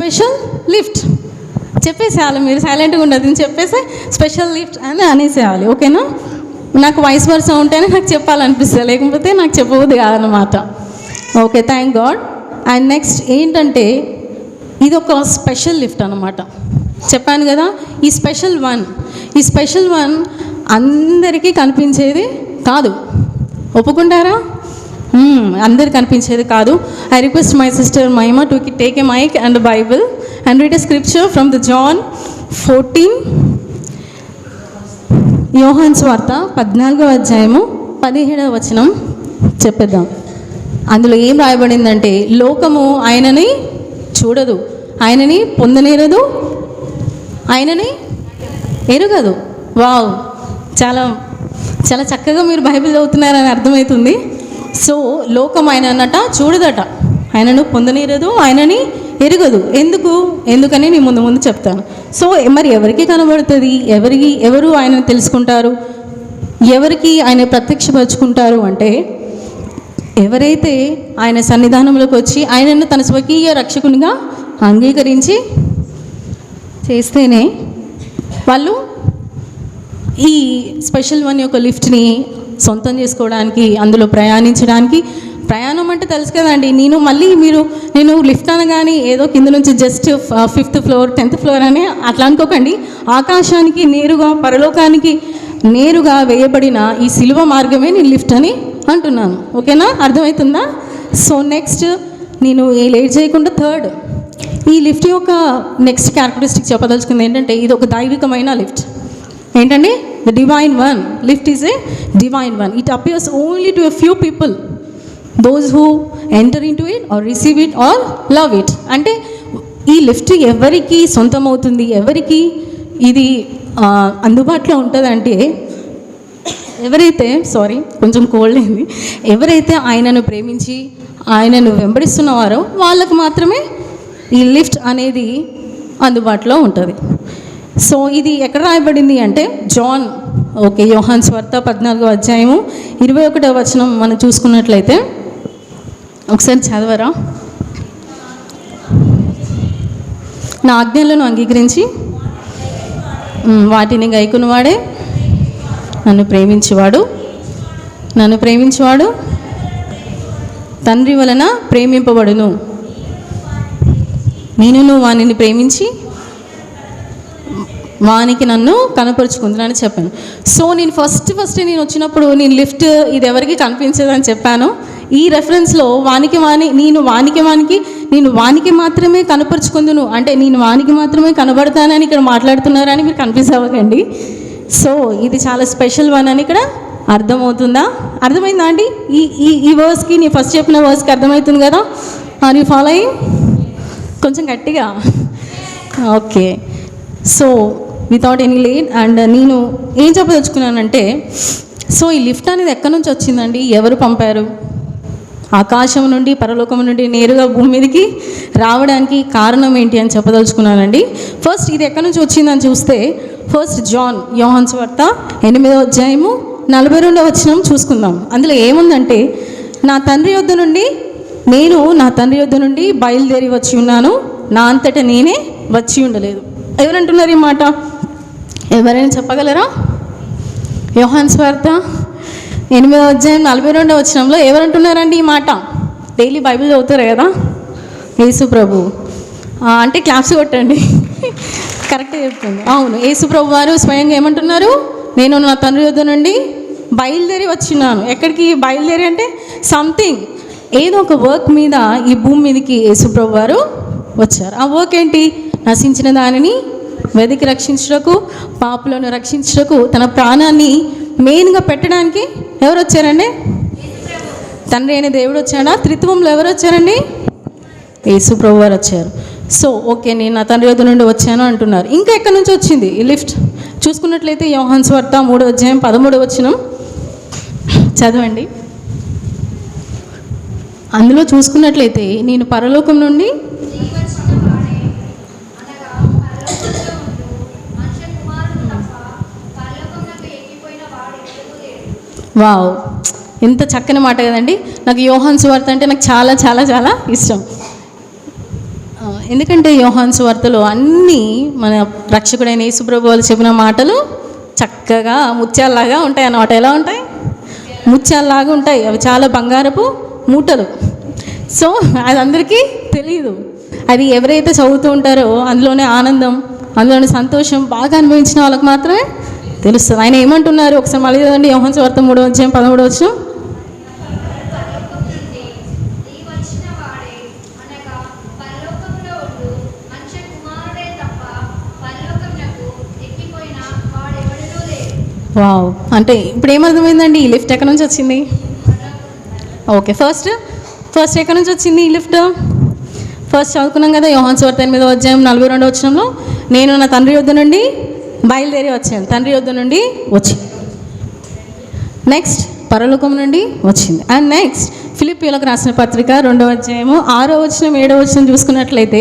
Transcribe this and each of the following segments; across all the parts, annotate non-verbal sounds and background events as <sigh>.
Special lift చెప్పేసేయాలి మీరు సైలెంట్గా ఉండదు నేను చెప్పేసి స్పెషల్ లిఫ్ట్ అని అనేసేయాలి ఓకేనా? నాకు వాయిస్ వర్స ఉంటేనే నాకు చెప్పాలనిపిస్తుంది లేకపోతే నాకు చెప్పవద్దు కాదనమాట okay thank God and next ఏంటంటే ఇది ఒక స్పెషల్ లిఫ్ట్ అనమాట చెప్పాను కదా ఈ స్పెషల్ వన్ ఈ స్పెషల్ వన్ అందరికీ కనిపించేది కాదు. ఒప్పుకుంటారా? Hmm, అందరు కనిపించేది కాదు. I request my sister Mahima to take a mic and Bible and read a scripture from the John fourteen యోహాన్ స్వార్త పద్నాలుగో అధ్యాయము పదిహేడవ వచనం చెప్పేద్దాం. అందులో ఏం రాయబడిందంటే లోకము ఆయనని చూడదు ఆయనని పొందనేరదు ఆయనని ఎరుగదు. వావ్ చాలా చాలా చక్కగా మీరు బైబిల్ చదువుతున్నారని అర్థమవుతుంది. సో లోకం ఆయన అన్నట చూడదట. ఆయనను పొందనీరదు ఆయనని ఎరగదు. ఎందుకు? ఎందుకని నేను ముందు ముందు చెప్తాను. సో మరి ఎవరికి కనబడుతుంది? ఎవరికి ఎవరు ఆయన తెలుసుకుంటారు? ఎవరికి ఆయన ప్రత్యక్షపరుచుకుంటారు అంటే ఎవరైతే ఆయన సన్నిధానంలోకి వచ్చి ఆయనను తన స్వకీయ రక్షకునిగా అంగీకరించి చేస్తేనే వాళ్ళు ఈ స్పెషల్ వన్ యొక్క లిఫ్ట్ని సొంతం చేసుకోవడానికి అందులో ప్రయాణించడానికి. ప్రయాణం అంటే తెలుసు కదండి నేను మళ్ళీ మీరు నేను లిఫ్ట్ అనగానే ఏదో కింద నుంచి just fifth floor tenth floor అని అట్లా అనుకోకండి. ఆకాశానికి నేరుగా పరలోకానికి నేరుగా వేయబడిన ఈ సిలువ మార్గమే నేను లిఫ్ట్ అని అంటున్నాను. ఓకేనా? అర్థమవుతుందా? సో నెక్స్ట్ నేను ఏ లేట్ చేయకుండా థర్డ్. ఈ లిఫ్ట్ యొక్క నెక్స్ట్ క్యారెక్టరిస్టిక్ చెప్పదలుచుకుంది ఏంటంటే ఇది ఒక దైవికమైన లిఫ్ట్. ఏంటండి? The divine one lift is a divine one it appears only to few people those who enter in to it or receive it or love it అంటే ఈ లిఫ్ట్ ఎవరికి సొంతం అవుతుంది ఎవరికి ఇది అందుబాటులో ఉంటుందంటే ఎవరైతే సారీ కొంచెం కోల్డ్ అయింది. ఎవరైతే ఆయనను ప్రేమించి ఆయనను వెంబడిస్తున్నవారో వాళ్ళకు మాత్రమే ఈ లిఫ్ట్ అనేది అందుబాటులో ఉంటుంది. సో ఇది ఎక్కడ రాయబడింది అంటే జాన్ ఓకే యోహాన్ స్వార్త పద్నాలుగో అధ్యాయము ఇరవై ఒకటో వచనం మనం చూసుకున్నట్లయితే. ఒకసారి చదవరా? నా ఆజ్ఞలను అంగీకరించి వాటిని గైకునివాడే నన్ను ప్రేమించేవాడు. నన్ను ప్రేమించేవాడు తండ్రి వలన ప్రేమింపబడును. నేను వానిని ప్రేమించి వానికి నన్ను కనపరుచుకుంటున్నానని చెప్పాను. సో నేను ఫస్ట్ ఫస్ట్ నేను వచ్చినప్పుడు నేను లిఫ్ట్ ఇది ఎవరికి కనిపించదని చెప్పాను. ఈ రెఫరెన్స్లో వానికి వాని నేను వానికి వానికి నేను వానికి మాత్రమే కనపరుచుకుందును. అంటే నేను వానికి మాత్రమే కనబడతానని ఇక్కడ మాట్లాడుతున్నారని మీరు కన్ఫ్యూజ్ అవ్వకండి. సో ఇది చాలా స్పెషల్ వన్ అని ఇక్కడ అర్థమవుతుందా? అర్థమైందా అండి? ఈ ఈ ఈ వర్స్కి నేను ఫస్ట్ చెప్పిన వర్స్కి అర్థమవుతుంది కదా? ఆర్ యూ ఫాలో అయ్యి కొంచెం గట్టిగా. Okay so without any late and నేను ఏం చెప్పదలుచుకున్నానంటే సో ఈ లిఫ్ట్ అనేది ఎక్కడి నుంచి వచ్చిందండి? ఎవరు పంపారు? ఆకాశం నుండి పరలోకం నుండి నేరుగా భూమి మీదకి రావడానికి కారణం ఏంటి అని చెప్పదలుచుకున్నానండి. ఫస్ట్ ఇది ఎక్కడి నుంచి వచ్చిందని చూస్తే ఫస్ట్ జాన్ యోహాన్స్ వార్త ఎనిమిదో అధ్యాయము నలభై రెండో వచనం చూసుకుందాం. అందులో ఏముందంటే నా తండ్రి యొద్ద నుండి నేను నా తండ్రి యొద్ద నుండి బయలుదేరి వచ్చి ఉన్నాను. నా అంతట నేనే వచ్చి ఉండలేదు. ఎవరంటున్నారు ఈ మాట? ఎవరైనా చెప్పగలరా? యోహాన్ స్వార్త ఎనిమిదో అధ్యాయం నలభై రెండో వచనంలో ఎవరంటున్నారండి ఈ మాట? డైలీ బైబిల్ చదువుతారు కదా? యేసు ప్రభు. అంటే క్లాప్స్ కొట్టండి. కరెక్టే చెప్తుంది. అవును యేసు ప్రభు వారు స్వయంగా ఏమంటున్నారు? నేను నా తండ్రి యొద్ద నుండి బయలుదేరి వచ్చినాను. ఎక్కడికి బయలుదేరి అంటే సంథింగ్. ఏదో ఒక వర్క్ మీద ఈ భూమి మీదకి యేసు ప్రభు వారు వచ్చారు. ఆ వర్క్ ఏంటి? నశించిన దానిని వెదికి రక్షించుటకు పాపులను రక్షించుటకు తన ప్రాణాన్ని మెయిన్గా పెట్టడానికి ఎవరు వచ్చారండి తండ్రి అయిన దేవుడు వచ్చాడా? త్రిత్వంలో ఎవరు వచ్చారండి యేసు ప్రభు వారు వచ్చారు. సో ఓకే నేను నా తండ్రి యొద్ నుండి వచ్చాను అంటున్నారు. ఇంకా ఎక్కడి నుంచి వచ్చింది? ఈ లిఫ్ట్? చూసుకున్నట్లయితే యోహాన్ స్వార్త మూడో అధ్యాయం పదమూడు వచ్చినం చదవండి. అందులో చూసుకున్నట్లయితే నేను పరలోకం నుండి వావ్. ఎంత చక్కని మాట కదండి. నాకు యోహాన్ సువార్త అంటే నాకు చాలా చాలా చాలా ఇష్టం. ఎందుకంటే యోహాన్ సువార్తలో అన్నీ మన రక్షకుడైన యేసుప్రభు వాళ్ళు చెప్పిన మాటలు చక్కగా ముత్యాల్లాగా ఉంటాయి అన్నమాట ఎలా ఉంటాయి? ముత్యాల్లాగా ఉంటాయి. అవి చాలా బంగారపు మూటలు. సో అది అందరికీ తెలియదు అది ఎవరైతే చదువుతూ ఉంటారో అందులోనే ఆనందం అందులోనే సంతోషం బాగా అనుభవించిన వాళ్ళకి మాత్రమే తెలుస్తుంది ఆయన ఏమంటున్నారు? ఒకసారి మళ్ళీ చదవండి. యోహన్ సువార్త మూడో వచ్చాం పదమూడో వచ్చాం వావ్. అంటే ఇప్పుడు ఏమర్థమైందండి? ఈ లిఫ్ట్ ఎక్కడి నుంచి వచ్చింది? ఓకే. ఫస్ట్ ఫస్ట్ ఎక్కడి నుంచి వచ్చింది ఈ లిఫ్ట్? ఫస్ట్ చదువుకున్నాం కదా యోహాన్ సువార్త ఎనిమిదో అధ్యాయం నలభై రెండో వచ్చినంలో నేను నా తండ్రి యొద్ద నుండి బయలుదేరి వచ్చాను తండ్రి యొద్ద నుండి వచ్చి నెక్స్ట్ పరలోకం నుండి వచ్చింది. అండ్ నెక్స్ట్ ఫిలిపియోలకు రాసిన పత్రిక రెండవ అధ్యాయము ఆరో వచనం ఏడో వచనం చూసుకున్నట్లయితే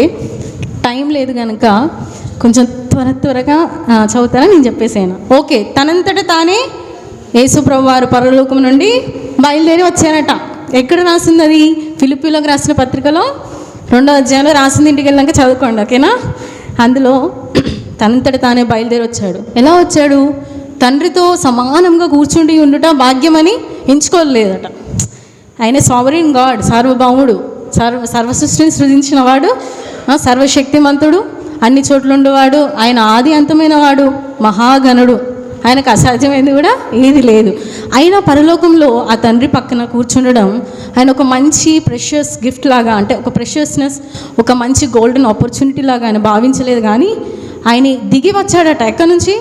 టైం లేదు కనుక కొంచెం త్వర త్వరగా చదువుతానని చదువుతారా? నేను చెప్పేసాను. ఓకే తనంతట తానే యేసుప్రభు వారు పరలోకం నుండి బయలుదేరి వచ్చారట. ఎక్కడ రాసింది అది? ఫిలిపియోలకు రాసిన పత్రికలో రెండో అధ్యాయంలో రాసింది ఇంటికి వెళ్ళాక చదువుకోండి ఓకేనా? అందులో తనంతట తానే బయలుదేరి వచ్చాడు. ఎలా వచ్చాడు? తండ్రితో సమానంగా కూర్చుండి ఉండుట భాగ్యమని ఎంచుకోలేదట. ఆయన సావరిన్ గాడ్ సార్వభౌముడు సర్వ సర్వసృష్టిని సృజించిన వాడు సర్వశక్తిమంతుడు అన్ని చోట్ల ఉండేవాడు ఆయన ఆది అంతమైన వాడు మహాగణుడు ఆయనకు అసాధ్యమైనది కూడా ఏది లేదు. అయినా పరలోకంలో ఆ తండ్రి పక్కన కూర్చుండడం ఆయన ఒక మంచి ప్రెషియస్ గిఫ్ట్ లాగా అంటే ఒక ప్రెషియస్నెస్ ఒక మంచి గోల్డెన్ ఆపర్చునిటీ లాగా ఆయన భావించలేదు కానీ ఆయన దిగి వచ్చాడట. ఎక్కడి నుంచి?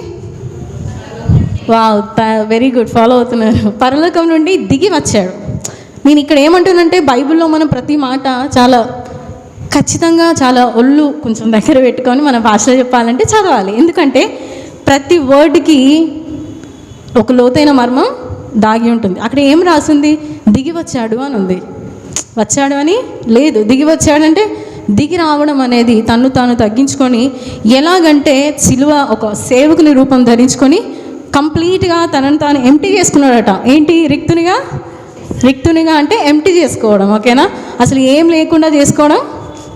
వావ్ వెరీ గుడ్ ఫాలో అవుతున్నారు. పరలోకం నుండి దిగి వచ్చాడు. నేను ఇక్కడ ఏమంటానంటే బైబిల్లో మనం ప్రతి మాట చాలా ఖచ్చితంగా చాలా ఒళ్ళు కొంచెం దగ్గర పెట్టుకొని మన భాషలో చెప్పాలంటే చదవాలి. ఎందుకంటే ప్రతి వర్డ్కి ఒక లోతైన మర్మం దాగి ఉంటుంది. అక్కడ ఏం రాసింది? దిగి వచ్చాడు అని ఉంది. వచ్చాడు అని లేదు. దిగి వచ్చాడంటే దిగి రావడం అనేది తన్ను తాను తగ్గించుకొని ఎలాగంటే సిలువ ఒక సేవకుని రూపం ధరించుకొని కంప్లీట్గా తనను తాను ఎంటీ చేసుకున్నాడట. ఏంటి? రిక్తునిగా? రిక్తునిగా అంటే ఎంటీ చేసుకోవడం ఓకేనా? అసలు ఏం లేకుండా చేసుకోవడం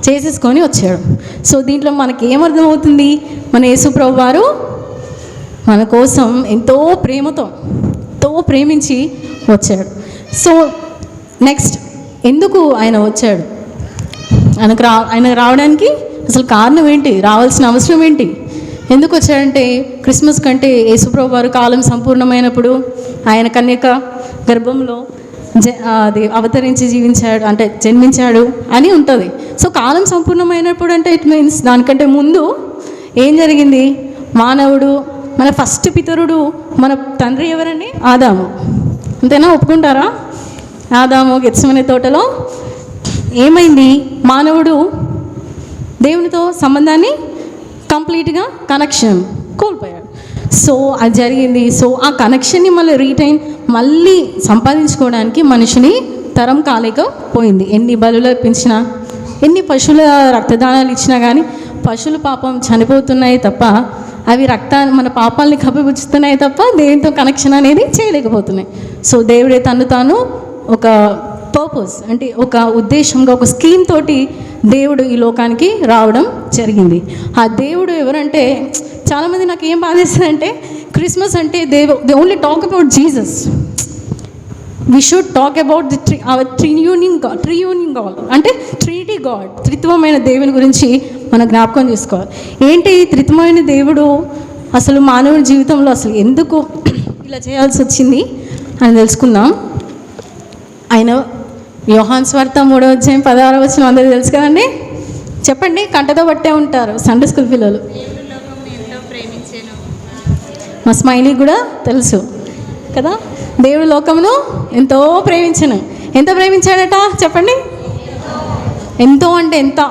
చేసేసుకొని వచ్చాడు. సో దీంట్లో మనకి ఏమర్థమవుతుంది మన యేసుప్రభు వారు మన కోసం ఎంతో ప్రేమతో ఎంతో ప్రేమించి వచ్చాడు. సో నెక్స్ట్ ఎందుకు ఆయన వచ్చాడు? ఆయనకు రా ఆయన రావడానికి అసలు కారణం ఏంటి? రావాల్సిన అవసరం ఏంటి? ఎందుకు వచ్చాడంటే క్రిస్మస్ కంటే యేసుప్రభు వారు కాలం సంపూర్ణమైనప్పుడు ఆయన కన్యక గర్భంలో జ అది అవతరించి జీవించాడు అంటే జన్మించాడు అని ఉంటుంది. సో కాలం సంపూర్ణమైనప్పుడు అంటే ఇట్ మీన్స్ దానికంటే ముందు ఏం జరిగింది? మానవుడు మన ఫస్ట్ పితరుడు మన తండ్రి ఎవరండి? ఆదాము. అంతేనా? ఒప్పుకుంటారా? ఆదాము గెచ్చమనే తోటలో ఏమైంది? మానవుడు దేవునితో సంబంధాన్ని కంప్లీట్గా కనెక్షన్ కోల్పోయాడు. సో అది జరిగింది. సో ఆ కనెక్షన్ని మళ్ళీ రీటైన్ మళ్ళీ సంపాదించుకోవడానికి మనిషిని తరం కాలేకపోయింది. ఎన్ని బలులు అర్పించినా ఎన్ని పశువుల రక్తదానాలు ఇచ్చినా కానీ పశువులు పాపం చనిపోతున్నాయి తప్ప అవి రక్తాన్ని మన పాపాలని కప్పిపుచ్చుతున్నాయి తప్ప దేవునితో కనెక్షన్ అనేది చేయలేకపోతున్నాయి. సో దేవుడే తను తాను ఒక పర్పస్ అంటే ఒక ఉద్దేశంగా ఒక స్కీమ్ తోటి దేవుడు ఈ లోకానికి రావడం జరిగింది. ఆ దేవుడు ఎవరంటే చాలామంది నాకు ఏం బాధేస్తుందంటే క్రిస్మస్ అంటే they they only talk about Jesus we should talk about the tree our triuning God triuning God అంటే ట్రినిటీ గాడ్ త్రిత్వమైన దేవుని గురించి మనం జ్ఞాపకం చేసుకోవాలి. ఏంటి ఈ త్రిత్వమైన దేవుడు? అసలు మానవుడి జీవితంలో అసలు ఎందుకు <clears throat> ఇలా చేయాల్సి వచ్చింది అని తెలుసుకుందాం. ఆయన యోహాన్ స్వార్థ మూడో అధ్యాయం పదహారు వచ్చిన అందరూ తెలుసు కదండి? చెప్పండి కంటతో పట్టే ఉంటారు సండే స్కూల్ పిల్లలు. మా స్మైలీ కూడా తెలుసు కదా? దేవుడు లోకమును ఎంతో ప్రేమించను. ఎంత ప్రేమించాడట? చెప్పండి. ఎంతో అంటే ఎంత?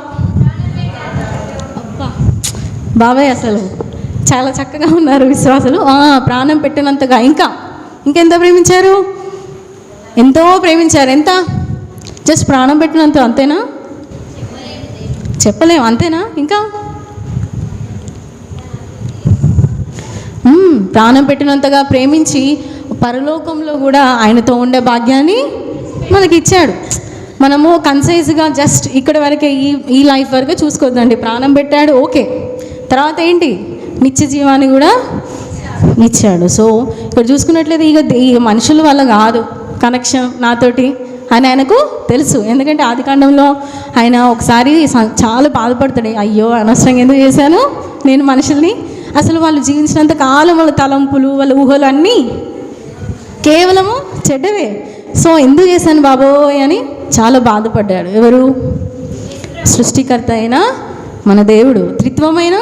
బాబాయ్ అసలు చాలా చక్కగా ఉన్నారు విశ్వాసులు. ప్రాణం పెట్టినంతగా. ఇంకా ఇంకెంత ప్రేమించారు? ఎంతో ప్రేమించారు. ఎంత? జస్ట్ ప్రాణం పెట్టినంత అంతేనా? చెప్పలేము అంతేనా? ఇంకా? ప్రాణం పెట్టినంతగా ప్రేమించి పరలోకంలో కూడా ఆయనతో ఉండే భాగ్యాన్ని మనకి ఇచ్చాడు మనము కన్సైజ్గా జస్ట్ ఇక్కడ వరకే ఈ ఈ లైఫ్ వరకు చూసుకోవద్దండి. ప్రాణం పెట్టాడు ఓకే. తర్వాత ఏంటి? నిత్య జీవాన్ని కూడా ఇచ్చాడు. సో ఇక్కడ చూసుకున్నట్లయితే ఇక ఈ మనుషుల వల్ల కాదు. కనెక్షన్ నాతోటి. అని ఆయనకు తెలుసు. ఎందుకంటే ఆదికాండంలో ఆయన ఒకసారి చాలా బాధపడతాడు. అయ్యో అనవసరంగా ఎందుకు చేశాను? నేను మనుషుల్ని. అసలు వాళ్ళు జీవించినంత కాలం వాళ్ళ తలంపులు వాళ్ళ ఊహలు అన్నీ కేవలము చెడ్డవే. సో ఎందుకు చేశాను బాబోయ్ అని చాలా బాధపడ్డాడు. ఎవరు? సృష్టికర్త అయిన మన దేవుడు. త్రిత్వమైన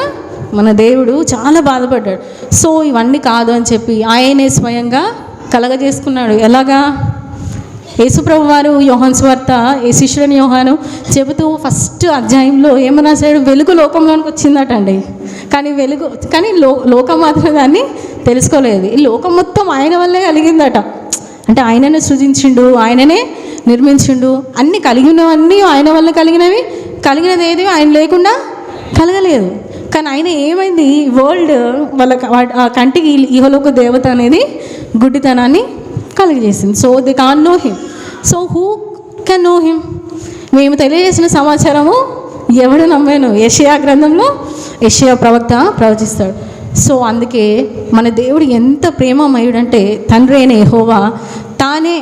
మన దేవుడు చాలా బాధపడ్డాడు. సో ఇవన్నీ కాదు అని చెప్పి ఆయనే స్వయంగా కలగజేసుకున్నాడు. ఎలాగా? యేసుప్రభు వారు యోహాన్ స్వార్త ఏ యోహాను చెబుతూ ఫస్ట్ అధ్యాయంలో ఏమన్నా రాశాడు వెలుగు లోకంలోనికి వచ్చిందట అండి కానీ వెలుగు కానీ లో లోకం మాత్రం దాన్ని తెలుసుకోలేదు. ఈ లోకం మొత్తం ఆయన వల్లే కలిగిందట. అంటే ఆయననే సృజించిండు ఆయననే నిర్మించిండు. అన్ని కలిగినవన్నీ ఆయన వల్ల కలిగినవి. కలిగినది ఏది? ఆయన లేకుండా కలగలేదు. కానీ ఆయన ఏమైంది? వరల్డ్ వాళ్ళ వాటి- ఆ కంటికి ఇహలోక దేవత అనేది గుడ్డితనాన్ని కలిగజేసింది. So the can know him so who can know him మేము తెలియజేసిన సమాచారము ఎవడు నమ్మాను? యషయా గ్రంథంలో యషయా ప్రవక్త ప్రవచిస్తాడు. సో అందుకే మన దేవుడు ఎంత ప్రేమమయుడంటే తండ్రి అయిన యెహోవా తానే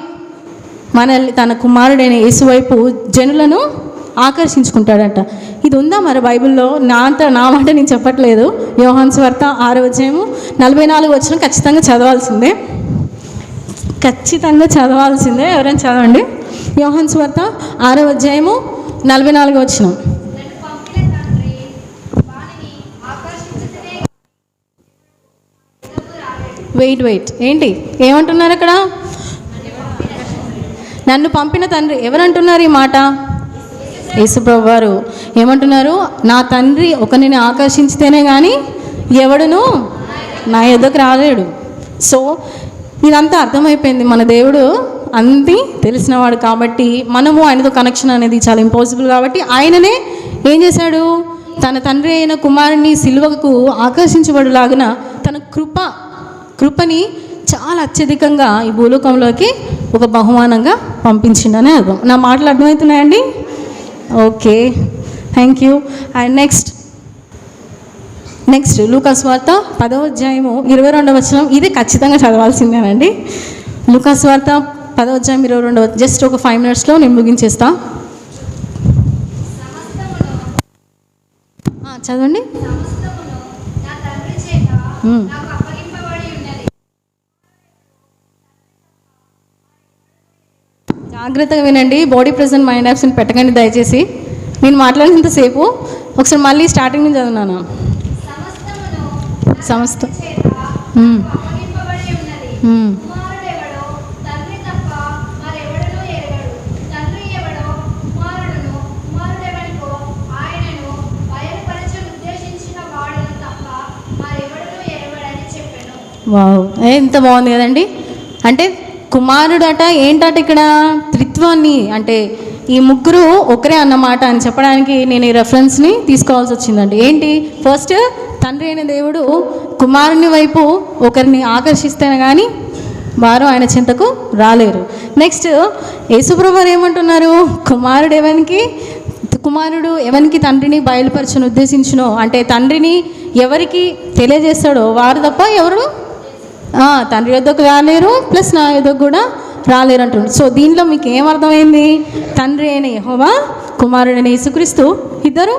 మనల్ని తన కుమారుడైన యేసువైపు జనులను ఆకర్షించుకుంటాడంట. ఇది ఉందా మరి బైబిల్లో? నా అంత నా మాట నేను చెప్పట్లేదు. యోహాన్స్ వార్త ఆరో అధ్యాయము నలభై నాలుగు వచ్చిన ఖచ్చితంగా చదవాల్సిందే. ఖచ్చితంగా చదవాల్సిందే. ఎవరైనా చదవండి. యోహన్ స్వార్త ఆరో అధ్యాయము నలభై నాలుగు వచ్చిన వెయిట్ వెయిట్. ఏంటి? ఏమంటున్నారు అక్కడ? నన్ను పంపిన తండ్రి ఎవరంటున్నారు ఈ మాట? యేసుప్రభు వారు ఏమంటున్నారు? నా తండ్రి ఒకరిని ఆకర్షించితేనే కానీ ఎవడును నా ఎద్దకు రాలేడు. సో ఇదంతా అర్థమైపోయింది. మన దేవుడు అంది తెలిసినవాడు కాబట్టి మనము ఆయనతో కనెక్షన్ అనేది చాలా ఇంపాసిబుల్ కాబట్టి ఆయననే ఏం చేశాడు? తన తండ్రి అయిన కుమారుని సిలువకు ఆకర్షించబడులాగున తన కృప కృపని చాలా అత్యధికంగా ఈ భూలోకంలోకి ఒక బహుమానంగా పంపించిండనే అర్థం. నా మాటలు అర్థమవుతున్నాయండి? Okay. Thank you and next next లూకాస్ వార్త పదవ అధ్యాయము ఇరవై రెండవ వచనం. ఇది ఖచ్చితంగా చదవాల్సిందేనండి. లూకాస్ వార్త పదవ అధ్యాయం ఇరవై రెండవ జస్ట్ ఒక ఫైవ్ మినిట్స్లో నేను ముగించేస్తా. చదవండి. జాగ్రత్తగా వినండి. బాడీ ప్రెజెంట్ మైండ్ యాప్స్ని పెట్టకండి దయచేసి. నేను మాట్లాడినంతసేపు ఒకసారి మళ్ళీ స్టార్టింగ్ నుంచి చదివినాను చెప్పెను వావ్. ఎంత బాగుంది కదండి. అంటే కుమారుడట ఏంటట ఇక్కడ త్రిత్వాన్ని? అంటే ఈ ముగ్గురు ఒకరే అన్నమాట అని చెప్పడానికి నేను ఈ రెఫరెన్స్ని తీసుకోవాల్సి వచ్చిందండి. ఏంటి? ఫస్ట్ తండ్రి అయిన దేవుడు కుమారుని వైపు ఒకరిని ఆకర్షిస్తేనే కానీ వారు ఆయన చింతకు రాలేరు. నెక్స్ట్ యేసుప్రభు ఏమంటున్నారు? కుమారుడు ఎవరికి కుమారుడు ఎవరికి తండ్రిని బయలుపరచను ఉద్దేశించునో? అంటే తండ్రిని ఎవరికి తెలియజేస్తాడో వారు తప్ప ఎవరు తండ్రి యొద్దకు రాలేరు ప్లస్ నా యొద్దకు కూడా రాలేరు అంటుంది సో దీనిలో మీకు ఏమర్థమైంది తండ్రి అయిన యెహోవా కుమారుడైన యేసుక్రీస్తు ఇద్దరు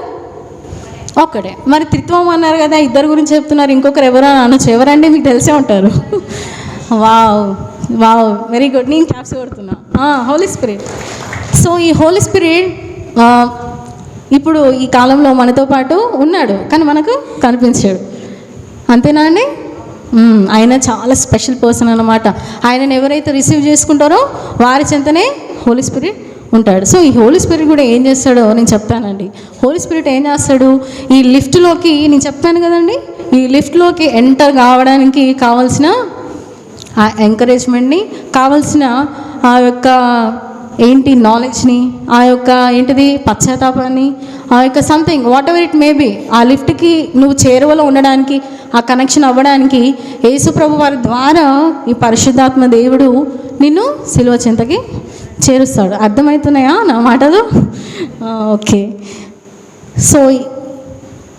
ఒక్కడే. మరి త్రిత్వం అన్నారు కదా ఇద్దరు గురించి చెప్తున్నారు ఇంకొకరు ఎవరు అని అనొచ్చు. ఎవరంటే మీకు తెలిసే ఉంటారు. Wow wow very good. నేను క్యాప్స్ కొడుతున్నా. హోలీ స్పిరిట్ సో ఈ హోలీ స్పిరిట్ ఇప్పుడు ఈ కాలంలో మనతో పాటు ఉన్నాడు కానీ మనకు కనిపించాడు. అంతేనా అండి? ఆయన చాలా స్పెషల్ పర్సన్ అనమాట ఆయనను ఎవరైతే రిసీవ్ చేసుకుంటారో వారి చెంతనే హోలీ స్పిరిట్ ఉంటాడు. సో ఈ హోలీ స్పిరిట్ కూడా ఏం చేస్తాడో నేను చెప్తానండి. హోలీ స్పిరిట్ ఏం చేస్తాడు? ఈ లిఫ్ట్లోకి నేను చెప్తాను కదండి? ఈ లిఫ్ట్లోకి ఎంటర్ కావడానికి కావాల్సిన ఆ ఎంకరేజ్మెంట్ని కావాల్సిన ఆ యొక్క ఏంటి నాలెడ్జ్ని ఆ యొక్క ఏంటిది పశ్చాత్తాపాన్ని ఆ యొక్క something whatever it may be ఆ లిఫ్ట్కి నువ్వు చేరువలో ఉండడానికి ఆ కనెక్షన్ అవ్వడానికి యేసుప్రభు వారి ద్వారా ఈ పరిశుద్ధాత్మ దేవుడు నిన్ను సిలువ చింతకి చేరుస్తాడు. అర్థమవుతున్నాయా నా మాటలు? ఓకే. సో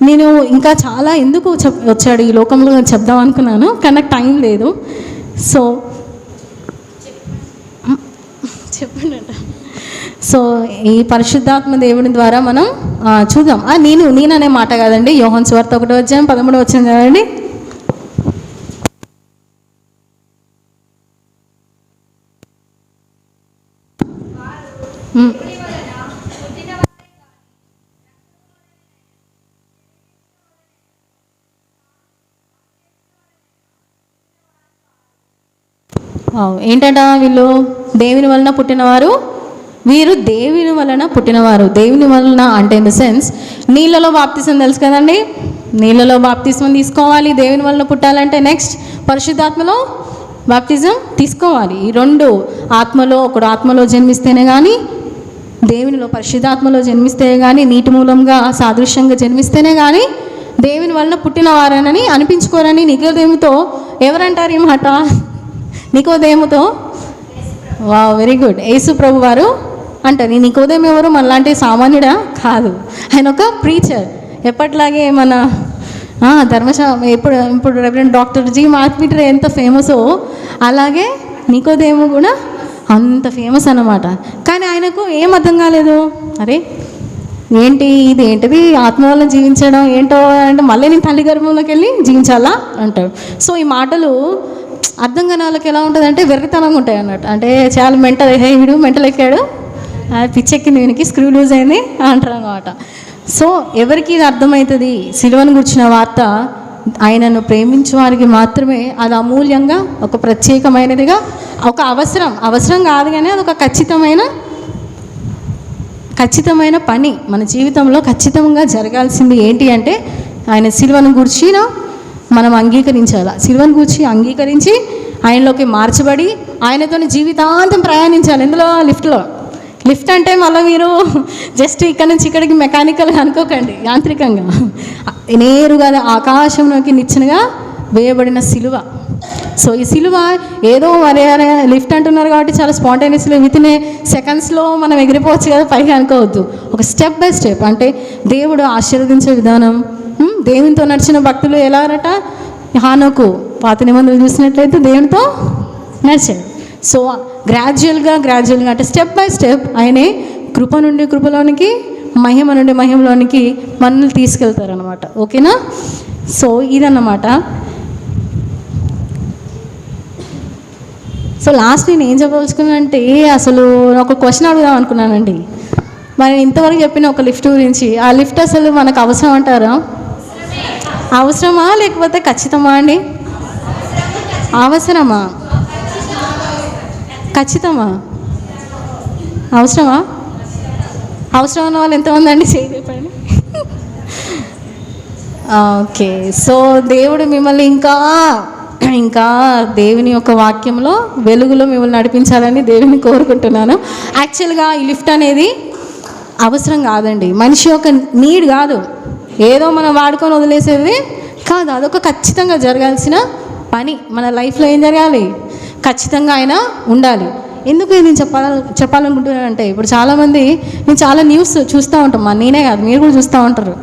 నేను ఇంకా చాలా ఎందుకు చెప్ వచ్చాడు ఈ లోకంలో చెప్దాం అనుకున్నాను కానీ నాకు టైం లేదు. సో చెప్పండి. సో ఈ పరిశుద్ధాత్మ దేవుని ద్వారా మనం ఆ, చూద్దాం. ఆ, నేను నేను అనే మాట కాదండి. యోహన్ స్వార్త ఒకటో వచ్చాం పదమూడో వచ్చాం కదండి ఏంటంట వీళ్ళు? దేవుని వలన పుట్టినవారు వీరు దేవుని వలన పుట్టినవారు. దేవుని వలన అంటే ఇన్ ద సెన్స్ నీళ్ళలో బాప్తిసం తెలుసు కదండి? నీళ్ళలో బాప్తిసం తీసుకోవాలి దేవుని వలన పుట్టాలంటే నెక్స్ట్ పరిశుద్ధాత్మలో బాప్తిజం తీసుకోవాలి. ఈ రెండు ఆత్మలో ఒకడు ఆత్మలో జన్మిస్తేనే కానీ దేవునిలో పరిశుద్ధాత్మలో జన్మిస్తే కానీ నీటి మూలంగా సాదృశ్యంగా జన్మిస్తేనే కానీ దేవుని వలన పుట్టినవారనని అనిపించుకోరని నికోదేముతో ఎవరంటారు ఈ మాట? <laughs> నికోదేముతో? వా వెరీ గుడ్ యేసు ప్రభు వారు అంటారు ఈ నికోదేం ఎవరు మనలాంటి సామాన్యుడా? కాదు. ఆయన ఒక ప్రీచర్ ఎప్పట్లాగే మన ధర్మశా ఇప్పుడు ఇప్పుడు రెవరెంట్ డాక్టర్ జీ మార్క్మీటర్ ఎంత ఫేమసో అలాగే నికోదేము కూడా అంత ఫేమస్ అన్నమాట. కానీ ఆయనకు ఏం అర్థం కాలేదు? అరే ఏంటి ఇది ఏంటిది ఆత్మ వల్ల జీవించడం ఏంటో అంటే మళ్ళీ నేను తల్లి గర్భంలోకి వెళ్ళి జీవించాలా? అంటాడు. సో ఈ మాటలు అర్థం కాని వాళ్ళకి ఎలా ఉంటుంది అంటే వెర్రితనంగా ఉంటాయి అన్నట్టు అంటే చాలా మెంటల్ హే వీడు మెంటల్ ఎక్కాడు పిచ్చెక్కింది వీనికి స్క్రూ లూజ్ అయింది అంటారు అనమాట సో ఎవరికి ఇది అర్థమవుతుంది? సిలువను గుర్చిన వార్త ఆయనను ప్రేమించే వారికి మాత్రమే అది అమూల్యంగా ఒక ప్రత్యేకమైనదిగా ఒక అవసరం. అవసరం కాదు కానీ అది ఒక ఖచ్చితమైన ఖచ్చితమైన పని. మన జీవితంలో ఖచ్చితంగా జరగాల్సింది ఏంటి అంటే ఆయన సిలువను గూర్చిన మనం అంగీకరించాలి? సిల్వను గూర్చి అంగీకరించి ఆయనలోకి మార్చబడి ఆయనతో జీవితాంతం ప్రయాణించాలి. ఎందులో? లిఫ్ట్లో. లిఫ్ట్ అంటే మళ్ళీ మీరు జస్ట్ ఇక్కడ నుంచి ఇక్కడికి మెకానికల్గా అనుకోకండి యాంత్రికంగా. నేరుగా ఆకాశంలోకి నిచ్చినగా వేయబడిన సిలువ. సో ఈ సిలువ ఏదో మరి లిఫ్ట్ అంటున్నారు కాబట్టి చాలా స్పాంటేనియస్లో విత్ ఇన్ ఏ సెకండ్స్లో మనం ఎగిరిపోవచ్చు కదా పైకి అనుకోవద్దు. ఒక స్టెప్ బై స్టెప్ అంటే దేవుడు ఆశీర్వదించే విధానం దేవునితో నడిచిన భక్తులు ఎలాగట హానోకు పాత నిబంధనలు చూసినట్లయితే దేవునితో నడిచాడు. సో గ్రాడ్యువల్గా గ్రాడ్యువల్గా అంటే స్టెప్ బై స్టెప్ ఆయనే కృప నుండి కృపలోనికి మహిమ నుండి మహిమలోనికి మనల్ని తీసుకెళ్తారనమాట ఓకేనా? సో ఇదన్నమాట. సో లాస్ట్ నేను ఏం చెప్పదలుచుకున్నానంటే అసలు ఒక క్వశ్చన్ అడుగుదాం అనుకున్నానండి. మరి ఇంతవరకు చెప్పిన ఒక లిఫ్ట్ గురించి ఆ లిఫ్ట్ అసలు మనకు అవసరం అంటారా? అవసరమా లేకపోతే ఖచ్చితమా అండి? అవసరమా? ఖచ్చితమా? అవసరమా? అవసరం ఉన్న వాళ్ళు ఎంతమంది అండి? చేయి చెప్పండి <laughs> ఓకే. సో దేవుడు మిమ్మల్ని ఇంకా ఇంకా దేవుని యొక్క వాక్యంలో వెలుగులో మిమ్మల్ని నడిపించాలని దేవుని కోరుకుంటున్నాను. యాక్చువల్గా ఈ లిఫ్ట్ అనేది అవసరం కాదండి. మనిషి యొక్క నీడ్ కాదు. ఏదో మనం వాడుకొని వదిలేసేది కాదు. అదొక ఖచ్చితంగా జరగాల్సిన పని. మన లైఫ్లో ఏం జరగాలి? ఖచ్చితంగా ఆయన ఉండాలి. ఎందుకు ఇది నేను చెప్పాల చెప్పాలనుకుంటున్నానంటే ఇప్పుడు చాలామంది నేను చాలా న్యూస్ చూస్తూ ఉంటాం. మా నేనే కాదు మీరు కూడా చూస్తూ ఉంటారు.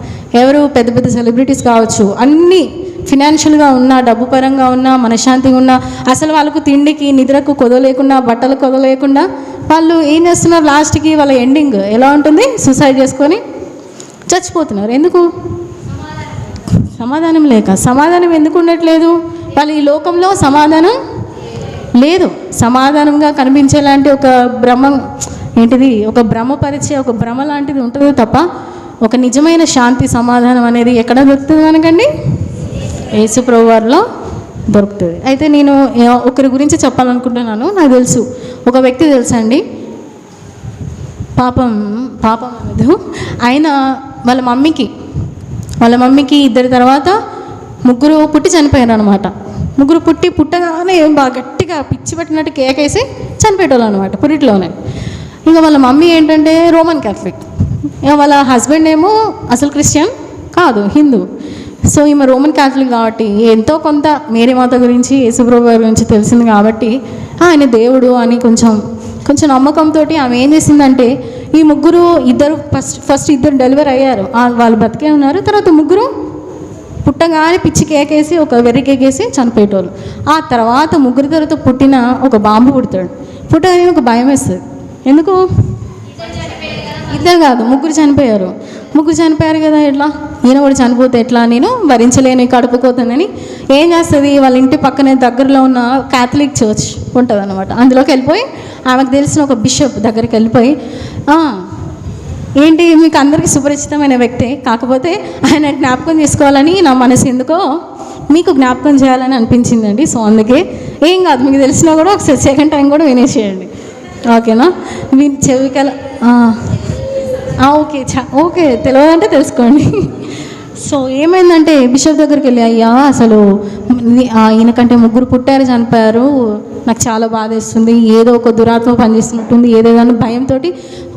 ఎవరు పెద్ద పెద్ద సెలబ్రిటీస్ కావచ్చు అన్నీ ఫినాన్షియల్గా ఉన్నా డబ్బు పరంగా ఉన్నా మనశ్శాంతిగా ఉన్నా అసలు వాళ్ళకు తిండికి నిద్రకు కొదలేకుండా బట్టలు కొదలేకుండా వాళ్ళు ఏం చేస్తున్నారు? లాస్ట్కి వాళ్ళ ఎండింగ్ ఎలా ఉంటుంది? సూసైడ్ చేసుకొని చచ్చిపోతున్నారు. ఎందుకు? సమాధానం లేక. సమాధానం ఎందుకు ఉండట్లేదు? వాళ్ళు ఈ లోకంలో సమాధానం లేదు సమాధానంగా కనిపించేలాంటి ఒక భ్రమ ఏంటిది ఒక భ్రమపరిచే ఒక భ్రమ లాంటిది ఉంటుంది తప్ప ఒక నిజమైన శాంతి సమాధానం అనేది ఎక్కడ దొరుకుతుంది అనకండి? యేసు ప్రభు వారిలో దొరుకుతుంది. అయితే నేను ఒకరి గురించి చెప్పాలనుకుంటున్నాను నాకు తెలుసు. ఒక వ్యక్తి తెలుసండి పాపం పాపం అనదు. ఆయన వాళ్ళ మమ్మీకి వాళ్ళ మమ్మీకి ఇద్దరి తర్వాత ముగ్గురు పుట్టి చనిపోయారు అనమాట ముగ్గురు పుట్టి పుట్టగానే బాగా గట్టిగా పిచ్చి పట్టినట్టు కేకేసి చనిపోయేటోళ్ళు అనమాట పురిట్లోనే. ఇంకా వాళ్ళ మమ్మీ ఏంటంటే రోమన్ క్యాథలిక్. ఇక వాళ్ళ హస్బెండ్ ఏమో అసలు క్రిస్టియన్ కాదు హిందూ. సో ఈమె రోమన్ క్యాథలిక్ కాబట్టి ఎంతో కొంత మేరీమాత గురించి యేసుప్రభు గారి గురించి తెలిసింది కాబట్టి ఆయన దేవుడు అని కొంచెం కొంచెం నమ్మకంతో ఆమె ఏం చేసిందంటే ఈ ముగ్గురు ఇద్దరు ఫస్ట్ ఫస్ట్ ఇద్దరు డెలివరీ అయ్యారు. వాళ్ళు బతికే ఉన్నారు. తర్వాత ముగ్గురు పుట్టగానే పిచ్చి కేకేసి ఒక వెర్రి కేకేసి చనిపోయేటోళ్ళు. ఆ తర్వాత ముగ్గురి తర్వాత పుట్టిన ఒక బాంబు పుడతాడు. పుట్టగానే ఒక భయం వేస్తుంది. ఎందుకు? ఇద్దరు కాదు ముగ్గురు చనిపోయారు. ముగ్గురు చనిపోయారు కదా ఎట్లా? ఈయన కూడా చనిపోతే ఎట్లా? నేను భరించలేని కడుపుకోతానని ఏం చేస్తుంది? వాళ్ళ ఇంటి పక్కనే దగ్గరలో ఉన్న క్యాథలిక్ చర్చ్ ఉంటుంది అనమాట అందులోకి వెళ్ళిపోయి ఆమెకు తెలిసిన ఒక బిషప్ దగ్గరికి వెళ్ళిపోయి ఏంటి? మీకు అందరికీ సుపరిచితమైన వ్యక్తే. కాకపోతే ఆయన జ్ఞాపకం చేసుకోవాలని నా మనసు ఎందుకో మీకు జ్ఞాపకం చేయాలని అనిపించిందండి. సో అందుకే ఏం కాదు మీకు తెలిసినా కూడా ఒకసారి సెకండ్ టైం కూడా వినేసేయండి. ఓకేనా? మీ చెవికల ఓకే చా ఓకే తెలియదంటే తెలుసుకోండి. సో ఏమైందంటే బిషప్ దగ్గరికి వెళ్ళి అయ్యా అసలు ఈయన కంటే ఈయనకంటే ముగ్గురు పుట్టారు చనిపోయారు. నాకు చాలా బాధ వేస్తుంది ఏదో ఒక దురాత్మ పనిచేస్తున్నట్టుంది. ఏదేదో భయంతో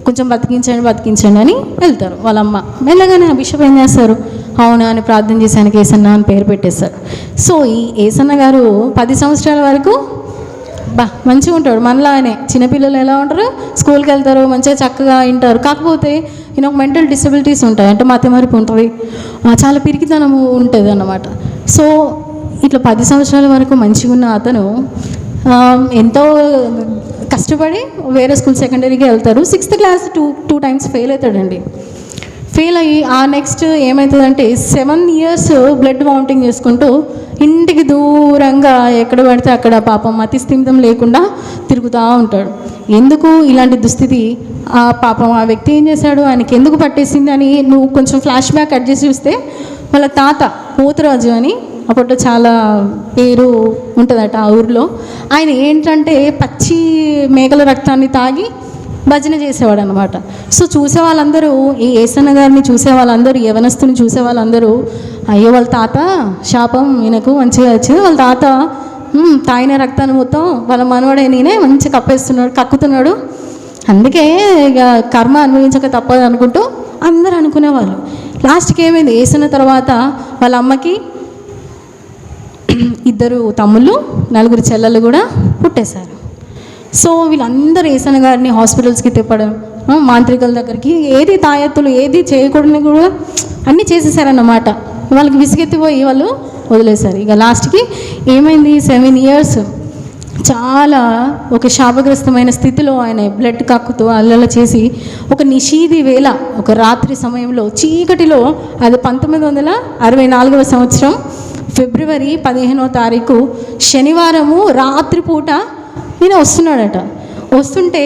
కొంచెం బతికించండి బతికించండి అని వెళ్తారు. వాళ్ళమ్మ మెల్లగానే ఆ బిషప్ ఏం చేస్తారు? అవునా అని ప్రార్థన చేశాను ఏసన్న అని పేరు పెట్టేస్తారు. సో ఈ ఏసన్న గారు పది సంవత్సరాల వరకు బా మంచిగా ఉంటాడు. మనలానే చిన్నపిల్లలు ఎలా ఉంటారు? స్కూల్కి వెళ్తారు మంచిగా చక్కగా వింటారు. కాకపోతే ఈయన ఒక మెంటల్ డిసబిలిటీస్ ఉంటాయి. అంటే మతిమరుపు ఉంటుంది. చాలా పిరికితనము ఉంటుంది అన్నమాట సో ఇట్లా పది సంవత్సరాల వరకు మంచిగా ఉన్న అతను Um, ఎంతో కష్టపడి వేరే స్కూల్ సెకండరీకి వెళ్తారు. Sixth class two two times fail అవుతాడండి. Fail అయ్యి ఆ నెక్స్ట్ ఏమవుతుందంటే సెవెన్ ఇయర్స్ బ్లడ్ వామిటింగ్ చేసుకుంటూ ఇంటికి దూరంగా ఎక్కడ పడితే అక్కడ పాపం మతి స్థిమితం లేకుండా తిరుగుతూ ఉంటాడు. ఎందుకు ఇలాంటి దుస్థితి? ఆ పాపం ఆ వ్యక్తి ఏం చేశాడు? ఆయనకి ఎందుకు పట్టేసింది అని నువ్వు కొంచెం ఫ్లాష్ బ్యాక్ కట్ చేసి చూస్తే వాళ్ళ తాత పోతురాజు అని అప్పట్లో చాలా పేరు ఉంటుందట ఆ ఊరిలో. ఆయన ఏంటంటే పచ్చి మేకల రక్తాన్ని తాగి భజన చేసేవాడు అనమాట సో చూసే వాళ్ళందరూ ఈ ఏసన్న గారిని చూసే వాళ్ళందరూ యవనస్తుని చూసే వాళ్ళందరూ అయ్యో వాళ్ళ తాత శాపం ఈయనకు మంచిగా వచ్చింది వాళ్ళ తాత తాగిన రక్తాన్ని మొత్తం వాళ్ళ మనవడే నేనే మంచిగా కప్పేస్తున్నాడు కక్కుతున్నాడు. అందుకే ఇక కర్మ అనుభవించక తప్పదు అనుకుంటూ అందరూ అనుకునేవాళ్ళు. లాస్ట్కి ఏమైంది? వేసిన తర్వాత వాళ్ళ అమ్మకి ఇద్దరు తమ్ముళ్ళు నలుగురు చెల్లెలు కూడా పుట్టేశారు. సో వీళ్ళందరూ ఏసన గారిని హాస్పిటల్స్కి తిప్పడం మాంత్రికుల దగ్గరికి ఏది తాయెత్తులు ఏది చేయకూడని కూడా అన్నీ చేసేసారన్నమాట వాళ్ళకి విసిగెత్తిపోయి వాళ్ళు వదిలేశారు. ఇక లాస్ట్కి ఏమైంది? Seven years. చాలా ఒక శాపగ్రస్తమైన స్థితిలో ఆయన బ్లడ్ కక్కుతూ అల్లల చేసి ఒక నిషీది వేళ ఒక రాత్రి సమయంలో చీకటిలో అది పంతొమ్మిది వందల అరవై నాలుగవ సంవత్సరం ఫిబ్రవరి పదిహేనో తారీఖు శనివారము రాత్రిపూట నేను వస్తున్నాడట. వస్తుంటే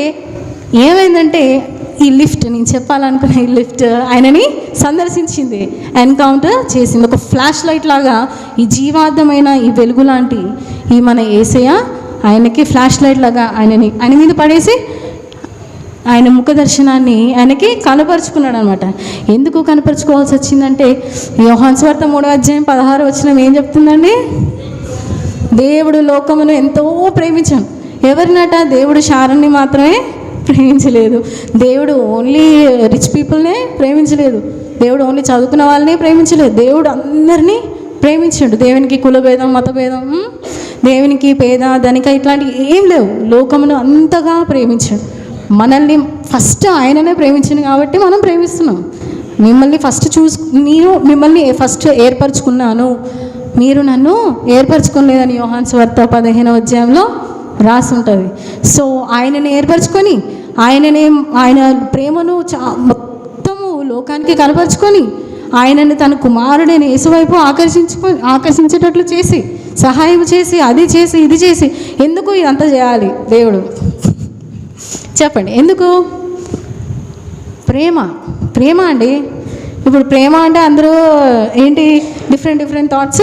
ఏమైందంటే ఈ లిఫ్ట్ నేను చెప్పాలనుకున్న ఈ లిఫ్ట్ ఆయనని సందర్శించింది. ఎన్కౌంటర్ చేసింది. ఒక ఫ్లాష్ లైట్ లాగా ఈ జీవార్థమైన ఈ వెలుగు లాంటి ఈ మన ఏసయ్య ఆయనకి ఫ్లాష్ లైట్ లాగా ఆయనని ఆయన మీద పడేసి ఆయన ముఖ దర్శనాన్ని ఆయనకి కనపరుచుకున్నాడు అనమాట ఎందుకు కనపరుచుకోవాల్సి వచ్చిందంటే యోహాన్ మూడో అధ్యాయం పదహారు వచ్చిన ఏం చెప్తుందండి? దేవుడు లోకమును ఎంతో ప్రేమించాను ఎవరినట దేవుడు శారణ్ణి మాత్రమే ప్రేమించలేదు. దేవుడు ఓన్లీ రిచ్ పీపుల్నే ప్రేమించలేదు. దేవుడు ఓన్లీ చదువుకున్న వాళ్ళనే ప్రేమించలేదు. దేవుడు అందరినీ ప్రేమించాడు. దేవునికి కులభేదం మతభేదం దేవునికి పేద ధనిక ఇట్లాంటివి ఏం లేవు. లోకమును అంతగా ప్రేమించాడు. మనల్ని ఫస్ట్ ఆయననే ప్రేమించింది కాబట్టి మనం ప్రేమిస్తున్నాం. మిమ్మల్ని ఫస్ట్ చూసు నేను మిమ్మల్ని ఫస్ట్ ఏర్పరచుకున్నాను. మీరు నన్ను ఏర్పరచుకోలేదని యోహాన్ స్వార్త పదిహేనవ అధ్యాయంలో రాసి ఉంటుంది సో ఆయనని ఏర్పరచుకొని ఆయననే ఆయన ప్రేమను చా మొత్తము లోకానికి కనపరుచుకొని ఆయనని తన కుమారుడైన యేసువైపు ఆకర్షించుకో ఆకర్షించేటట్లు చేసి సహాయం చేసి అది చేసి ఇది చేసి ఎందుకు ఇదంతా చేయాలి దేవుడు? చెప్పండి ఎందుకు? ప్రేమ. ప్రేమ అండి. ఇప్పుడు ప్రేమ అంటే అందరూ ఏంటి? డిఫరెంట్ డిఫరెంట్ థాట్స్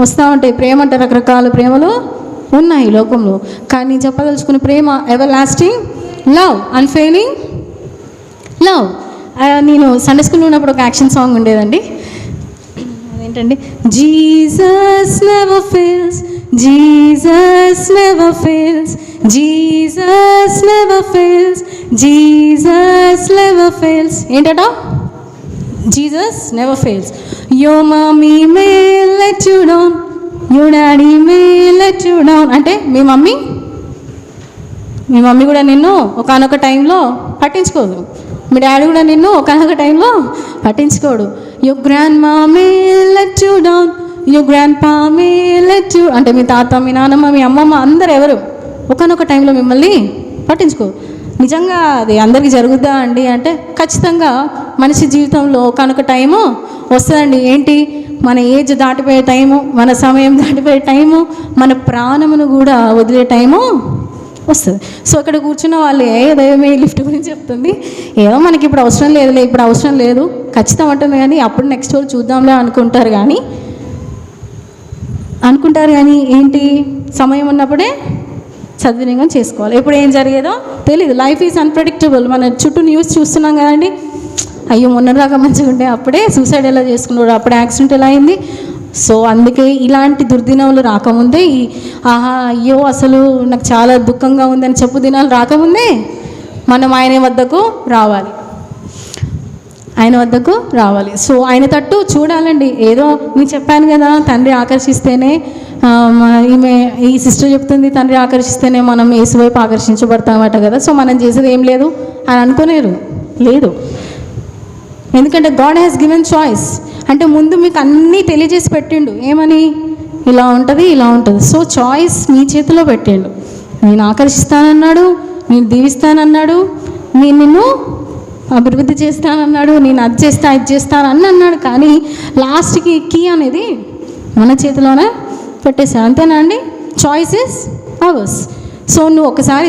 వస్తూ ఉంటాయి. ప్రేమ అంటే రకరకాల ప్రేమలు ఉన్నాయి లోకంలో. కానీ నేను చెప్పదలుచుకున్న ప్రేమ everlasting love unfailing love నేను సండే స్కూల్లో ఉన్నప్పుడు ఒక యాక్షన్ సాంగ్ ఉండేదండి. అదేంటండి? Jesus never fails Jesus never fails Jesus never fails Jesus never fails ఏంటట? Jesus never fails yo mummy may let you down yo daddy may let you down అంటే మీ mummy? మీ mummy కూడా నిన్ను ఒకనొక టైంలో పట్టించుకోదు. మీ డాడీ కూడా నిన్ను ఒకనొక టైంలో పట్టించుకోడు. Yo grand mommy let you down you grand pappy let అంటే మీ తాత మీ నాన్నమ్మ మీ అమ్మమ్మ అందరు ఎవరు ఒకనొక టైంలో మిమ్మల్ని పట్టించుకో నిజంగా అది అందరికీ జరుగుద్దా అండి అంటే ఖచ్చితంగా మనిషి జీవితంలో ఒకనొక టైము వస్తుందండి. ఏంటి? మన ఏజ్ దాటిపోయే టైము మన సమయం దాటిపోయే టైము మన ప్రాణమును కూడా వదిలే టైము వస్తుంది. సో అక్కడ కూర్చున్న వాళ్ళు ఏదేమి లిఫ్ట్ గురించి చెప్తుంది. ఏదో మనకి ఇప్పుడు అవసరం లేదులే ఇప్పుడు అవసరం లేదు. ఖచ్చితం అంటుంది కానీ అప్పుడు నెక్స్ట్ రోజు చూద్దాంలే అనుకుంటారు కానీ అనుకుంటారు కానీ ఏంటి? సమయం ఉన్నప్పుడే సద్వినియోగం చేసుకోవాలి. ఎప్పుడు ఏం జరిగేదో తెలియదు లైఫ్ ఈజ్ అన్ప్రెడిక్టబుల్ మన చుట్టూ న్యూస్ చూస్తున్నాం కదండి. అయ్యో మొన్నదాకా మంచిగా ఉండే. అప్పుడే సూసైడ్ ఎలా చేసుకున్నాడు? అప్పుడే యాక్సిడెంట్ ఎలా అయింది? సో అందుకే ఇలాంటి దుర్దినములు రాకముందే ఈ ఆహా అయ్యో అసలు నాకు చాలా దుఃఖంగా ఉందని చెప్పు దినాలు రాకముందే మనం ఆయన వద్దకు రావాలి. ఆయన వద్దకు రావాలి. సో ఆయన తట్టు చూడాలండి. ఏదో నేను చెప్పాను కదా తండ్రి ఆకర్షిస్తేనే ఈమె ఈ సిస్టర్ చెప్తుంది తండ్రి ఆకర్షిస్తేనే మనం ఏసువైపు ఆకర్షించబడతామట కదా. సో మనం చేసేది ఏం లేదు అని అనుకోలేరు. లేదు. ఎందుకంటే గాడ్ హ్యాస్ గివెన్ చాయిస్. అంటే ముందు మీకు అన్నీ తెలియజేసి పెట్టిండు. ఏమని? ఇలా ఉంటుంది ఇలా ఉంటుంది. సో చాయిస్ మీ చేతిలో పెట్టిండు. నేను ఆకర్షిస్తానన్నాడు నేను దీవిస్తానన్నాడు నేను నిన్ను అభివృద్ధి చేస్తానన్నాడు నేను అది చేస్తా ఇది చేస్తాను అని అన్నాడు. కానీ లాస్ట్కి కీ అనేది మన చేతిలోనే పెట్టేసాను అంతేనా అండి? చాయిస్ ఇస్ అవర్స్ సో నువ్వు ఒకసారి